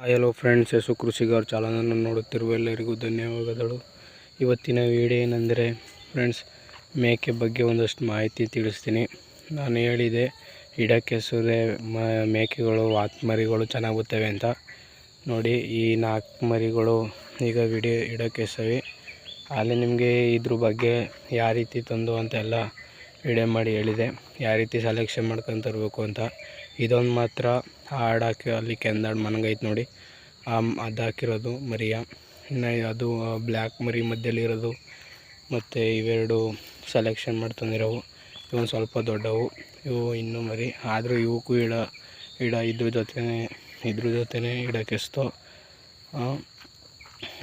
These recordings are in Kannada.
ಹಲೋ ಫ್ರೆಂಡ್ಸ್ ಯಶು ಕೃಷಿಗಾರ್ ಚಾಲನನ್ನು ನೋಡುತ್ತಿರುವ ಎಲ್ಲರಿಗೂ ಧನ್ಯವಾದಗಳು. ಇವತ್ತಿನ ವಿಡಿಯೋ ಏನೆಂದರೆ ಫ್ರೆಂಡ್ಸ್ ಮೇಕೆ ಬಗ್ಗೆ ಒಂದಷ್ಟು ಮಾಹಿತಿ ತಿಳಿಸ್ತೀನಿ. ನಾನು ಹೇಳಿದೆ, ಇಡಕ್ಕೆ ಮ, ಮೇಕೆಗಳು, ಆತ್ಮರಿಗಳು ಬರ್ತವೆ ಅಂತ. ನೋಡಿ, ಈ ನಾಲ್ಕು ಮರಿಗಳು ಈಗ ವಿಡಿಯೋ ಇಡಕ್ಕೆ ಸವಿ. ಅಲ್ಲಿ ನಿಮಗೆ ಇದ್ರ ಬಗ್ಗೆ ಯಾವ ರೀತಿ ತಂದು ಅಂತೆಲ್ಲ ವಿಡಿಯೋ ಮಾಡಿ ಹೇಳಿದೆ. ಯಾವ ರೀತಿ ಸೆಲೆಕ್ಷನ್ ಮಾಡ್ಕೊಂಡು ತರಬೇಕು ಅಂತ. ಇದೊಂದು ಮಾತ್ರ ಹಾಡಾಕಿ ಅಲ್ಲಿ ಕೆಂದಾಡ್ ಮನಗೈತೆ ನೋಡಿ. ಅದು ಹಾಕಿರೋದು ಮರಿಯ. ಇನ್ನು ಅದು ಬ್ಲ್ಯಾಕ್ ಮರಿ ಮಧ್ಯದಲ್ಲಿರೋದು ಮತ್ತು ಇವೆರಡು ಸೆಲೆಕ್ಷನ್ ಮಾಡಿ ತಂದಿರೋವು ಇವೊಂದು ಸ್ವಲ್ಪ ದೊಡ್ಡವು. ಇವು ಇನ್ನೂ ಮರಿ. ಆದರೂ ಇವಕ್ಕೂ ಇಡ ಇಡ ಇದ್ರ ಜೊತೆ ಇದ್ರ ಜೊತೆನೇ ಇಡಕ್ಕೆಸ್ತೋ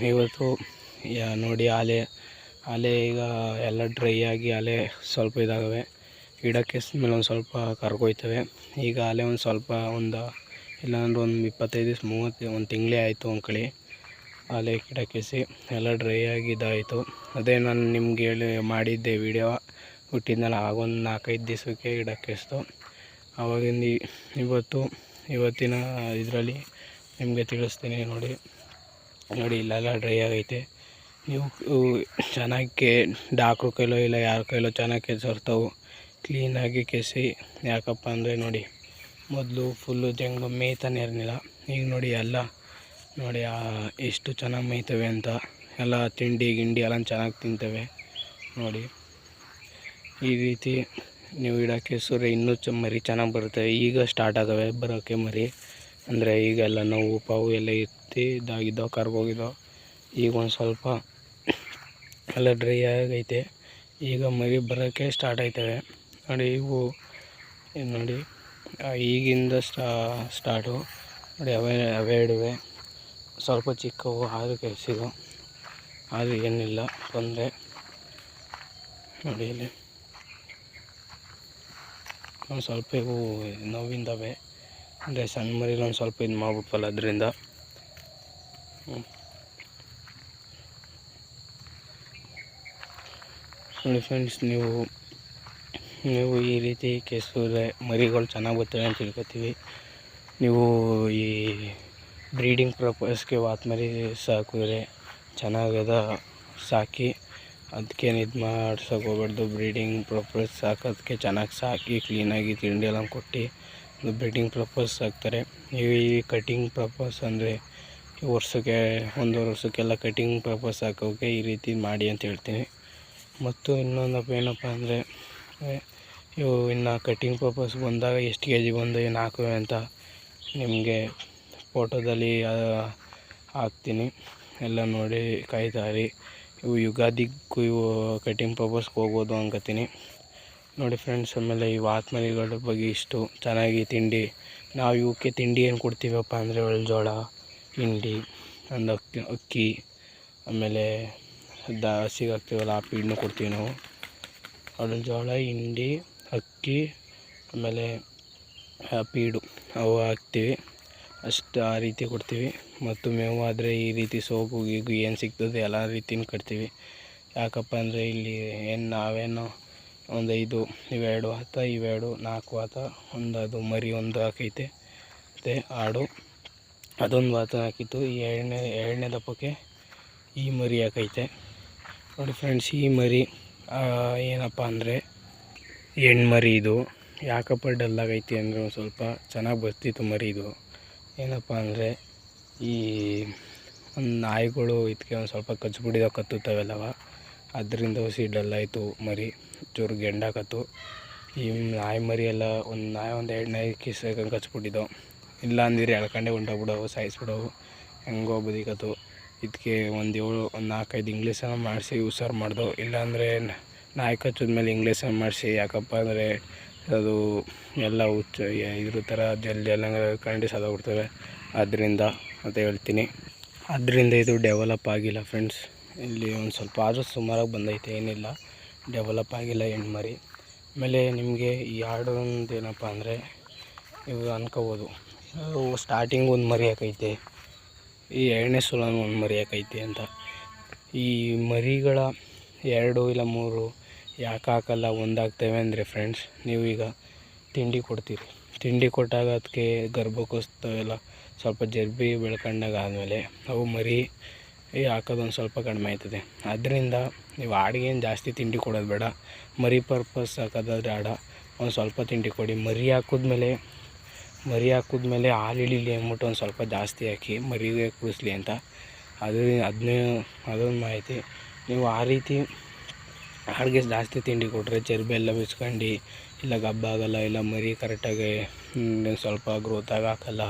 ಇವತ್ತು, ಯಾ, ನೋಡಿ, ಆಲೆ ಆಲೆ ಈಗ ಎಲ್ಲ ಡ್ರೈ ಆಗಿ, ಆಲೆ ಸ್ವಲ್ಪ ಇದಾಗವೆ. ಇಡಕ್ಕೆ ಮೇಲೆ ಒಂದು ಸ್ವಲ್ಪ ಕರ್ಕೊಯ್ತವೆ. ಈಗ ಅಲ್ಲೇ ಒಂದು ಸ್ವಲ್ಪ ಒಂದು ಇಲ್ಲಾಂದ್ರೆ ಒಂದು ಇಪ್ಪತ್ತೈದು ದಿವ್ಸ ಮೂವತ್ತು ಒಂದು ತಿಂಗಳೇ ಆಯಿತು ಅಂಕಳಿ. ಅಲ್ಲೇ ಗಿಡಕ್ಕೆಸಿ ಎಲ್ಲ ಡ್ರೈ ಆಗಿ ಇದಾಯಿತು. ಅದೇ ನಾನು ನಿಮ್ಗೆ ಹೇಳಿ ಮಾಡಿದ್ದೆ ವೀಡಿಯೋ ಹುಟ್ಟಿದ್ನಲ್ಲ, ಆಗೊಂದು ನಾಲ್ಕೈದು ದಿವಸಕ್ಕೆ ಗಿಡಕ್ಕೆಸ್ತು ಆವಾಗಿಂದ ಇವತ್ತು, ಇವತ್ತಿನ ಇದರಲ್ಲಿ ನಿಮಗೆ ತಿಳಿಸ್ತೀನಿ ನೋಡಿ. ನೋಡಿ, ಇಲ್ಲೆಲ್ಲ ಡ್ರೈ ಆಗೈತೆ. ನೀವು ಚೆನ್ನಾಗಿ ಡಾಕ್ರು ಕೈಲೋ ಇಲ್ಲ ಯಾರ ಕೈಲೋ ಚೆನ್ನಾಗಿ ಕೆಸರ್ತಾವೆ. ಕ್ಲೀನಾಗಿ ಕೆಸಿ. ಯಾಕಪ್ಪ ಅಂದರೆ ನೋಡಿ, ಮೊದಲು ಫುಲ್ಲು ಜಂಗು ಮೇಯ್ತಾನೆ ಇರಲಿಲ್ಲ. ಈಗ ನೋಡಿ ಎಲ್ಲ ನೋಡಿ ಎಷ್ಟು ಚೆನ್ನಾಗಿ ಮೇಯ್ತವೆ ಅಂತ. ಎಲ್ಲ ತಿಂಡಿ, ಗಿಂಡಿ ಎಲ್ಲ ಚೆನ್ನಾಗಿ ತಿಂತವೆ. ನೋಡಿ, ಈ ರೀತಿ ನೀವು ಇಡೋಕ್ಕೆ ಸುರೆ ಇನ್ನೂ ಚ, ಮರಿ ಚೆನ್ನಾಗಿ ಬರುತ್ತೆ. ಈಗ ಸ್ಟಾರ್ಟ್ ಆಗವೆ ಬರೋಕ್ಕೆ ಮರಿ. ಅಂದರೆ ಈಗೆಲ್ಲ ನೋವು, ಪಾವು ಎಲ್ಲ ಎತ್ತಿ ಇದಾಗಿದ್ದೋ ಕರ್ಗೋಗಿದ್ದೋ ಈಗ ಒಂದು ಸ್ವಲ್ಪ ಎಲ್ಲ ಡ್ರೈ ಆಗೈತೆ. ಈಗ ಮರಿ ಬರೋಕ್ಕೆ ಸ್ಟಾರ್ಟ್ ಆಯ್ತವೆ. ನೋಡಿ ಇವು ನೋಡಿ ಈಗಿಂದ ಸ್ಟಾ, ಸ್ಟಾರ್ಟು. ನೋಡಿ, ಅವೇ ಅವೆರಡುವೆ ಸ್ವಲ್ಪ ಚಿಕ್ಕವು ಆರು ಕೆಲಸಿದು ಆದರೂ ಏನಿಲ್ಲ, ತೊಂದರೆ. ನೋಡಿ ಇಲ್ಲಿ. ಒಂದು ಸ್ವಲ್ಪ ಇವು ನೋವಿಂದವೆ. ಅಂದರೆ ಸಣ್ಣ ಮರಿಲಿ ಒಂದು ಸ್ವಲ್ಪ ಇದು ಮಾಡ್ಬಿಟ್ಟಲ್ಲ ಅದರಿಂದ. ನೋಡಿ ಫ್ರೆಂಡ್ಸ್ ನೀವು ನೀವು ಈ ರೀತಿ ಕೆಸೂರೆ ಮರಿಗಳು ಚೆನ್ನಾಗಿ ಬರ್ತವೆ ಅಂತ ತಿಳ್ಕೊತೀವಿ. ನೀವು ಈ ಬ್ರೀಡಿಂಗ್ ಪ್ರಪಸ್ಗೆ ವಾತ್ ಮರಿ ಸಾಕಿದ್ರೆ ಚೆನ್ನಾಗದ ಸಾಕಿ ಅದಕ್ಕೇನು ಇದು ಮಾಡ್ಸೋಕೆ ಹೋಗ್ಬಾರ್ದು. ಬ್ರೀಡಿಂಗ್ ಪರ್ಪಸ್ ಸಾಕೋದಕ್ಕೆ ಚೆನ್ನಾಗಿ ಸಾಕಿ, ಕ್ಲೀನಾಗಿ ತಿಂಡಿ ಎಲ್ಲ ಕೊಟ್ಟು ಬ್ರೀಡಿಂಗ್ ಪರ್ಪಸ್ ಸಾಕ್ತಾರೆ. ಈ ಕಟಿಂಗ್ ಪರ್ಪಸ್ ಅಂದರೆ ವರ್ಷಕ್ಕೆ ಒಂದೂವರೆ ವರ್ಷಕ್ಕೆಲ್ಲ ಕಟಿಂಗ್ ಪರ್ಪಸ್ ಹಾಕೋಕೆ ಈ ರೀತಿ ಮಾಡಿ ಅಂತ ಹೇಳ್ತೀನಿ. ಮತ್ತು ಇನ್ನೊಂದಪ್ಪ ಏನಪ್ಪ ಅಂದರೆ ಇವು ಇನ್ನು ಕಟ್ಟಿಂಗ್ ಪರ್ಪಸ್ ಬಂದಾಗ ಎಷ್ಟು ಕೆ ಜಿ ಬಂದು ಏನು ಹಾಕುವೆ ಅಂತ ನಿಮಗೆ ಫೋಟೋದಲ್ಲಿ ಹಾಕ್ತೀನಿ. ಎಲ್ಲ ನೋಡಿ ಕಾಯ್ತಾರಿ. ಇವು ಯುಗಾದಿಗೂ ಇವು ಕಟ್ಟಿಂಗ್ ಪರ್ಪಸ್ಗೆ ಹೋಗ್ಬೋದು ಅನ್ಕೋತೀನಿ ನೋಡಿ ಫ್ರೆಂಡ್ಸ್ ಆಮೇಲೆ ಇವು ಆತ್ಮಲಿಗಳ ಬಗ್ಗೆ ಇಷ್ಟು ಚೆನ್ನಾಗಿ ತಿಂಡಿ. ನಾವು ಇವಕ್ಕೆ ತಿಂಡಿ ಏನು ಕೊಡ್ತೀವಪ್ಪ ಅಂದರೆ ಒಳ್ಳೆ ಜೋಳ ಹಿಂಡಿ, ಒಂದು ಅಕ್ಕಿ ಅಕ್ಕಿ, ಆಮೇಲೆ ದ, ಹಸಿಗೆ ಹಾಕ್ತೀವಲ್ಲ, ಆ ಫೀಡ್ನು ಕೊಡ್ತೀವಿ ನಾವು. ಜೋಳ, ಹಿಂಡಿ, ಅಕ್ಕಿ, ಆಮೇಲೆ ಪೀಡು. ಅವು ಹಾಕ್ತೀವಿ. ಅಷ್ಟು ಆ ರೀತಿ ಕೊಡ್ತೀವಿ. ಮತ್ತು ಮೇವು ಆದರೆ ಈ ರೀತಿ ಸೋಪು ಗೀಗು ಏನು ಸಿಗ್ತದೆ ಎಲ್ಲ ರೀತಿನೂ ಕಟ್ತೀವಿ. ಯಾಕಪ್ಪ ಅಂದರೆ ಇಲ್ಲಿ ಏನು ನಾವೇನು ಒಂದು ಐದು, ಇವೆರಡು ಆತ, ಇವೆರಡು ನಾಲ್ಕು ಆತ, ಒಂದು ಅದು ಮರಿ ಒಂದು ಹಾಕೈತೆ ಮತ್ತು ಆಡು. ಅದೊಂದು ವಾತ ಹಾಕಿತ್ತು. ಈ ಎರಡನೇ ಎರಡನೇ ದಪ್ಪಕ್ಕೆ ಈ ಮರಿ ಹಾಕೈತೆ ನೋಡಿ ಫ್ರೆಂಡ್ಸ್ ಈ ಮರಿ ಏನಪ್ಪ ಅಂದರೆ ಹೆಣ್ಮರಿ ಇದು. ಯಾಕಪ್ಪ ಡಲ್ಲಾಗೈತಿ ಅಂದರೆ ಒಂದು ಸ್ವಲ್ಪ ಚೆನ್ನಾಗಿ ಬರ್ತಿತ್ತು ಮರಿ ಇದು. ಏನಪ್ಪ ಅಂದರೆ ಈ ಒಂದು ನಾಯಿಗಳು ಇದಕ್ಕೆ ಒಂದು ಸ್ವಲ್ಪ ಕಚ್ಬಿಟ್ಟಿದಾವೆ ಕತ್ತುತ್ತವೆಲ್ಲವ ಅದರಿಂದ ಹೊಸಿ ಡಲ್ಲಾಯಿತು ಮರಿ. ಚೂರು ಗೆಂಡಾಕತ್ತು ಈ ನಾಯಿ ಮರಿ ಎಲ್ಲ ಒಂದು ನಾಯಿ ಒಂದು ಎರಡು ನಾಯಿ ಕಿಸಕ್ಕೆ ಕಚ್ಬಿಟ್ಟಿದ್ದವು ಇಲ್ಲ ಅಂದಿರಿ ಎಳ್ಕೊಂಡೆ ಹೊಂಟೋಗ್ಬಿಡವು ಸಾಯಿಸ್ಬಿಡವು. ಹೆಂಗೋ ಬದಿಕತ್ತು ಇದಕ್ಕೆ ಒಂದು ಏಳು, ಒಂದು ನಾಲ್ಕೈದು ಇಂಗ್ಲೀಷನ್ನು ಮಾಡಿಸಿ, ಹುಷಾರು ಮಾಡ್ದವು ಇಲ್ಲಾಂದರೆ ನಾಯಕ ಹಚ್ಚಿದ ಮೇಲೆ ಇಂಗ್ಲೀಷನ್ನು ಮಾಡಿಸಿ, ಯಾಕಪ್ಪ ಅಂದರೆ ಅದು ಎಲ್ಲ ಹುಚ್ಚು ಇದ್ರ ಥರ ಜಲ್ದಿ ಎಲ್ಲ ಕಂಡು ಬಿಡ್ತವೆ ಅದರಿಂದ ಅಂತ ಹೇಳ್ತೀನಿ. ಅದರಿಂದ ಇದು ಡೆವಲಪ್ ಆಗಿಲ್ಲ ಫ್ರೆಂಡ್ಸ್ ಇಲ್ಲಿ ಒಂದು ಸ್ವಲ್ಪ ಆದರೂ ಸುಮಾರಾಗಿ ಬಂದೈತೆ, ಏನಿಲ್ಲ. ಡೆವಲಪ್ ಆಗಿಲ್ಲ ಹೆಣ್ಮರಿ. ಆಮೇಲೆ ನಿಮಗೆ ಈ ಆಡೊಂದು ಏನಪ್ಪ ಅಂದರೆ ಇವು ಅನ್ಕೋಬೋದು. ಸ್ಟಾರ್ಟಿಂಗ್ ಒಂದು ಮರಿ ಹಾಕೈತೆ. ಈ ಎರಡನೇ ಸಲ ಒಂದು ಮರಿ ಅಂತ. ಈ ಮರಿಗಳ ಎರಡು ಇಲ್ಲ ಮೂರು ಯಾಕೆ ಹಾಕಲ್ಲ, ಒಂದಾಗ್ತವೆ ಅಂದರೆ ಫ್ರೆಂಡ್ಸ್ ನೀವು ಈಗ ತಿಂಡಿ ಕೊಡ್ತೀರಿ. ತಿಂಡಿ ಕೊಟ್ಟಾಗ ಅದಕ್ಕೆ ಗರ್ಭಕೋಸ್ತವೆಲ್ಲ ಸ್ವಲ್ಪ ಜರ್ಬಿ ಬೆಳ್ಕೊಂಡಾಗ ಆದಮೇಲೆ ಅವು ಮರಿ ಹಾಕೋದೊಂದು ಸ್ವಲ್ಪ ಕಡಿಮೆ ಆಯ್ತದೆ. ಅದರಿಂದ ನೀವು ಆಡಿಗೇನು ಜಾಸ್ತಿ ತಿಂಡಿ ಕೊಡೋದು ಬೇಡ. ಮರಿ ಪರ್ಪಸ್ ಹಾಕೋದಾದ್ರೆ ಆಡ, ಒಂದು ಸ್ವಲ್ಪ ತಿಂಡಿ ಕೊಡಿ. ಮರಿ ಹಾಕಿದ್ಮೇಲೆ ಮರಿ ಹಾಕಿದ್ಮೇಲೆ ಹಾಲು ಇಳಿಲಿ ಅಂದ್ಬಿಟ್ಟು ಒಂದು ಸ್ವಲ್ಪ ಜಾಸ್ತಿ ಹಾಕಿ ಮರಿಗೆ ಕೂಡಿಸ್ಲಿ ಅಂತ. ಅದು ಅದನ್ನೇ ಅದೊಂದು ಮಾಹಿತಿ. ನೀವು ಆ ರೀತಿ ಆಡಿಗೆ ಜಾಸ್ತಿ ತಿಂಡಿ ಕೊಟ್ಟರೆ ಚರ್ಬಿ ಎಲ್ಲ ಬಿಚ್ಕೊಂಡು ಇಲ್ಲ ಗಬ್ಬ ಆಗಲ್ಲ, ಇಲ್ಲ ಮರಿ ಕರೆಕ್ಟಾಗಿ ಸ್ವಲ್ಪ ಗ್ರೋತಾಗಿ ಹಾಕಲ್ಲ.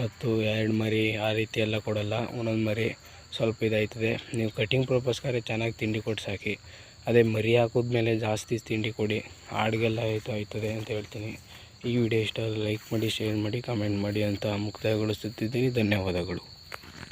ಮತ್ತು ಎರಡು ಮರಿ ಆ ರೀತಿ ಎಲ್ಲ ಕೊಡಲ್ಲ, ಒಂದೊಂದು ಮರಿ ಸ್ವಲ್ಪ ಇದಾಯ್ತದೆ. ನೀವು ಕಟಿಂಗ್ ಪರ್ಪಸ್ಗಾರೆ ಚೆನ್ನಾಗಿ ತಿಂಡಿ ಕೊಟ್ಟು ಸಾಕಿ. ಅದೇ ಮರಿ ಹಾಕಿದ್ಮೇಲೆ ಜಾಸ್ತಿ ತಿಂಡಿ ಕೊಡಿ. ಆಡಿಗೆಲ್ಲ ಆಯಿತು, ಆಯ್ತದೆ ಅಂತ ಹೇಳ್ತೀನಿ. ಈ ವಿಡಿಯೋ ಇಷ್ಟ ಲೈಕ್ ಮಾಡಿ ಶೇರ್ ಮಾಡಿ ಕಾಮೆಂಟ್ ಮಾಡಿ ಅಂತ ಮುಕ್ತಾಯಗೊಳಿಸುತ್ತಿದ್ದೀನಿ. ಧನ್ಯವಾದಗಳು.